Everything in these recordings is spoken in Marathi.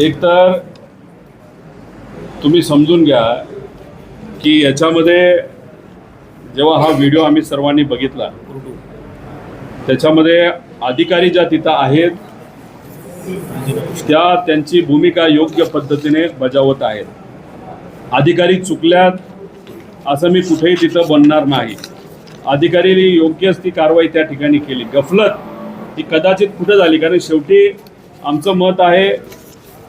एक तर तुम्ही समजून घ्या की याच्यामध्ये जेव्हा हा व्हिडिओ आम्ही सर्वांनी बघितला त्याच्यामध्ये अधिकारी ज्या तिथं आहेत त्या त्यांची भूमिका योग्य पद्धतीने बजावत आहेत. अधिकारी चुकल्यात असं मी कुठेही तिथं बनणार नाही. अधिकाऱ्यांनी योग्यच ती कारवाई त्या ठिकाणी केली. गफलत ही कदाचित कुठं झाली कारण शेवटी आमचं मत आहे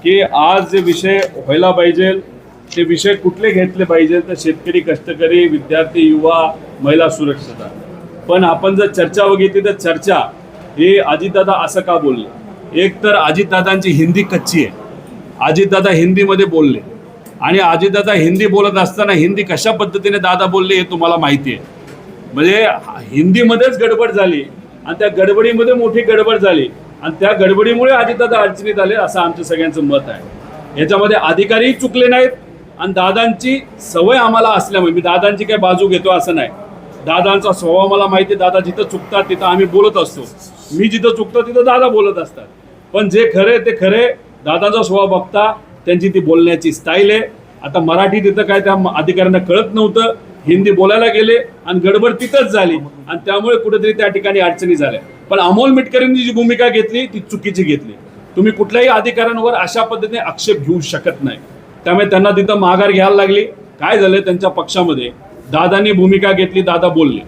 की आज जे विषय व्हायला पाहिजे ते विषय कुठले घेतले पाहिजे तर शेतकरी कष्टकरी विद्यार्थी युवा महिला सुरक्षता पण आपण जर चर्चा बघितली तर चर्चा हे अजितदादा असं का बोलले? एक तर अजितदादांची हिंदी कच्ची आहे. अजितदादा हिंदीमध्ये बोलले. आणि अजितदादा हिंदी बोलत असताना हिंदी कशा पद्धतीने दादा बोलले हे तुम्हाला माहिती आहे. म्हणजे हिंदीमध्येच गडबड झाली आणि त्या गडबडीमध्ये मोठी गडबड झाली. आणि त्या गडबडीमुळे अजितदादा अडचणीत आले असं आमचं सगळ्यांचं मत आहे. याच्यामध्ये अधिकारीही चुकले नाहीत आणि दादांची सवय आम्हाला असल्यामुळे मी दादांची काही बाजू घेतो असं नाही. दादांचा स्वभाव मला माहिती आहे दादा जिथं चुकतात तिथं आम्ही बोलत असतो. मी जिथं चुकतो तिथं दादा बोलत असतात. पण जे खरे ते खरे दादाचा स्वभाव बघता त्यांची ती बोलण्याची स्टाईल आहे. आता मराठी तिथं काय त्या अधिकाऱ्यांना कळत नव्हतं. हिंदी बोलायला गेले आणि गडबड तिथंच झाली. आणि त्यामुळे कुठेतरी त्या ठिकाणी अडचणी झाल्या. पण अमोल मिटकरींनी जी भूमिका घेतली ती चुकीची घेतली. तुम्ही कुठल्याही अधिकाऱ्यांवर अशा पद्धतीने आक्षेप घेऊ शकत नाही. त्यामुळे त्यांना तिथं माघार घ्यायला लागली. काय झालं त्यांच्या पक्षामध्ये? दादांनी भूमिका घेतली दादा बोलले.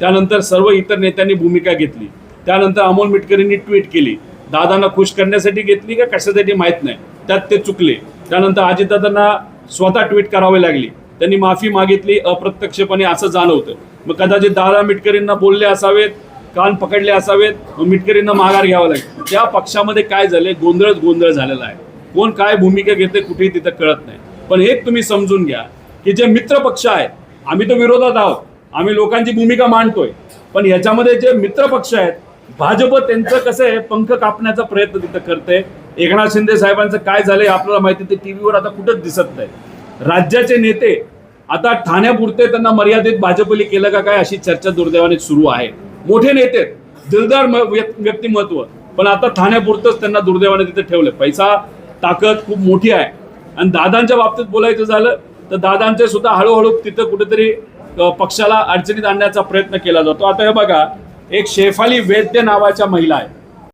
त्यानंतर सर्व इतर नेत्यांनी भूमिका घेतली. त्यानंतर अमोल मिटकरींनी ट्विट केली. दादांना खुश करण्यासाठी घेतली का कशासाठी माहीत नाही. त्यात ते चुकले. त्यानंतर अजितदादांना स्वतः ट्विट करावे लागली. त्यांनी माफी मागितली अप्रत्यक्षपणे असं जाणवतं. मग कदाचित दादा मिटकरींना बोलले असावेत कान पकडले असावेत मग मिटकरींना माघार घ्यावं लागेल. त्या पक्षामध्ये काय झाले गोंधळच गोंधळ झालेला आहे. कोण काय भूमिका घेते कुठेही तिथं कळत नाही. पण हे तुम्ही समजून घ्या की जे मित्र पक्ष आहे आम्ही तर विरोधात आहोत. आम्ही लोकांची भूमिका मांडतोय. पण याच्यामध्ये जे मित्र पक्ष आहेत भाजप त्यांचं कसं आहे पंख कापण्याचा प्रयत्न तिथं करते एकनाथ शिंदे साहेबांचं काय झालंय आपल्याला माहिती ते टीव्हीवर आता कुठंच दिसत नाही. राज्याचे नेते आता ठाण्यापुरते त्यांना मर्यादित भाजपली केलं का काय अशी चर्चा दुर्दैवाने सुरू आहे. मोठे नेते दिलदार म- व्यक्तिमत्व. पण आता ठाण्यापुरतंच त्यांना दुर्दैवाने तिथे ठेवलं पैसा ताकद खूप मोठी आहे. आणि दादांच्या बाबतीत बोलायचं झालं तर दादांचे सुद्धा हळूहळू तिथं कुठेतरी पक्षाला अडचणीत आणण्याचा प्रयत्न केला जातो. आता हे बघा एक शेफाली वैद्य नावाच्या महिला आहे.